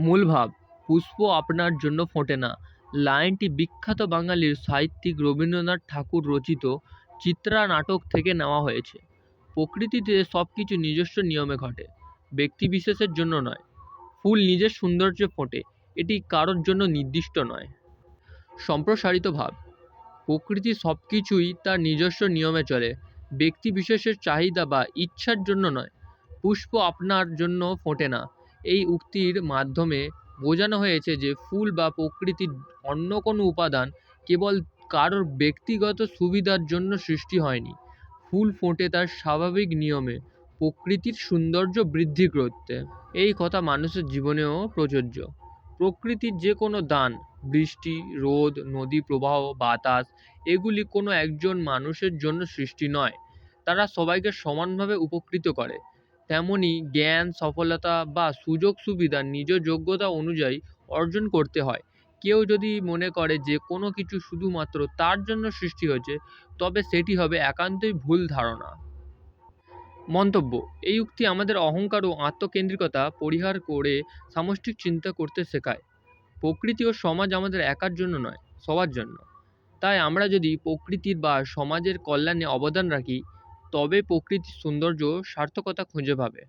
মূল ভাব, পুষ্প আপনার জন্য ফোটে না। লাইনটি বিখ্যাত বাঙালির সাহিত্যিক রবীন্দ্রনাথ ঠাকুর রচিত চিত্রা নাটক থেকে নেওয়া হয়েছে। প্রকৃতিতে সব কিছু নিজস্ব নিয়মে ঘটে ব্যক্তিবিশেষের জন্য নয়। ফুল নিজের সৌন্দর্যে ফোটে, এটি কারোর জন্য নির্দিষ্ট নয়। সম্প্রসারিত ভাব, প্রকৃতি সব কিছুই তার নিজস্ব নিয়মে চলে, ব্যক্তি বিশেষের চাহিদা বা ইচ্ছার জন্য নয়। পুষ্প আপনার জন্য ফোটে না এই উক্তির মাধ্যমে বোঝানো হয়েছে যে ফুল বা প্রকৃতির অন্য কোনো উপাদান কেবল কারোর ব্যক্তিগত সুবিধার জন্য সৃষ্টি হয়নি। ফুল ফোটে তার স্বাভাবিক নিয়মে, প্রকৃতির সৌন্দর্য বৃদ্ধি করতে। এই কথা মানুষের জীবনেও প্রযোজ্য। প্রকৃতির যে কোনো দান, বৃষ্টি, রোদ, নদী প্রবাহ, বাতাস, এগুলি কোনো একজন মানুষের জন্য সৃষ্টি নয়। তারা সবাইকে সমানভাবে উপকৃত করে। তেমনই জ্ঞান, সফলতা বা সুযোগ সুবিধা নিজ যোগ্যতা অনুযায়ী অর্জন করতে হয়। কেউ যদি মনে করে যে কোনো কিছু শুধুমাত্র তার জন্য সৃষ্টি হয়েছে, তবে সেটি হবে একান্তই ভুল ধারণা। মন্তব্য, এই উক্তি আমাদের অহংকার ও আত্মকেন্দ্রিকতা পরিহার করে সামষ্টিক চিন্তা করতে শেখায়। প্রকৃতি ও সমাজ আমাদের একার জন্য নয়, সবার জন্য। তাই আমরা যদি প্রকৃতির বা সমাজের কল্যাণে অবদান রাখি তবে প্রকৃতির সৌন্দর্য সার্থকতা খুঁজে পাবে।